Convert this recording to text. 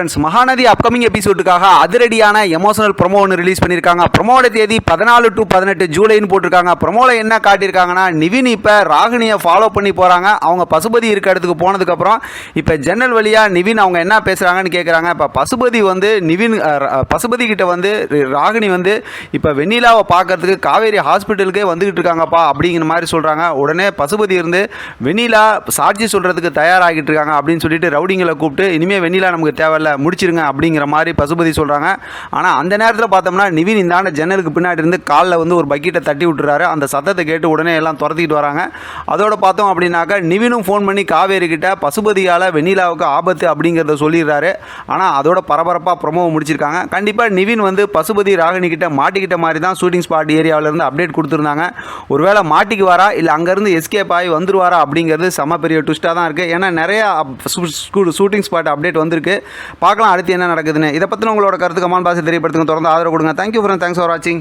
Friends Mahanadi upcoming எபிசோடுக்காக அதிரடியான emotional promo ஒன்று release பண்ணியிருக்காங்க. ப்ரொமோட தேதி பதினாலு டு பதினெட்டு ஜூலைன்னு போட்டிருக்காங்க. ப்ரொமோவில் என்ன காட்டியிருக்காங்கன்னா நிவின் இப்போ ராகினியை ஃபாலோ பண்ணி போகிறாங்க அவங்க பசுபதி இருக்க இடத்துக்கு போனதுக்கப்புறம் இப்போ ஜன்னல் வழியாக நிவின் அவங்க என்ன பேசுகிறாங்கன்னு கேட்குறாங்க இப்போ பசுபதி வந்து நிவின் பசுபதி கிட்ட வந்து ராகினி வந்து இப்போ வெண்ணிலாவை பார்க்கறதுக்கு காவேரி ஹாஸ்பிட்டலுக்கே வந்துக்கிட்டு இருக்காங்கப்பா அப்படிங்கிற மாதிரி சொல்கிறாங்க உடனே பசுபதி இருந்து வெண்ணிலா சாட்சி சொல்கிறதுக்கு தயாராகிட்டு இருக்காங்க அப்படின்னு சொல்லிட்டு ரவுடிங்களை கூப்பிட்டு இனிமேல் வெண்ணிலா நமக்கு தேவையில்ல. முடிச்சிருங்க அப்படிங்கிற மாதிரி பசுபதி சொல்கிறாங்க ஆனால் அந்த நேரத்தில் பார்த்தோம்னா நிவின் இந்தாண்ட ஜன்னலுக்கு பின்னாடி இருந்து காலில் வந்து ஒரு பக்கெட்டை தட்டி விட்டுறாரு. அந்த சத்தத்தை கேட்டு உடனே எல்லாம் துரத்திக்கிட்டு வராங்க. அதோட பார்த்தோம் அப்படின்னாக்கா நிவினும் ஃபோன் பண்ணி காவேரி கிட்ட பசுபதியால் வெண்ணிலாவுக்கு ஆபத்து அப்படிங்கிறத சொல்லிடுறாரு. ஆனால் அதோட பரபரப்பாக ப்ரொமோ முடிச்சிருக்காங்க. கண்டிப்பாக நிவின் வந்து பசுபதி ராகினி கிட்ட மாட்டிக்கிட்ட மாதிரி தான் ஷூட்டிங் ஸ்பாட் ஏரியாவிலேருந்து அப்டேட் கொடுத்துருந்தாங்க. ஒருவேளை மாட்டிக்கு வரா இல்லை அங்கேருந்து எஸ்கேப் ஆகி வந்துருவாரா அப்படிங்கிறது செம பெரிய ட்விஸ்ட்டாக தான் இருக்குது ஏன்னா நிறையா ஷூட்டிங் ஸ்பாட் அப்டேட் வந்திருக்கு. பார்க்கலாம் அடுத்து என்ன நடக்குதுன்னு. இதை பற்றின உங்களோட கருத்து கமான் பாசி தெரியப்படுத்துங்க. தொடர்ந்து ஆதரவு கொடுங்க. தேங்க்யூ ஃப்ரெண்ட் தேங்க்ஸ் ஃபார் வாட்சிங்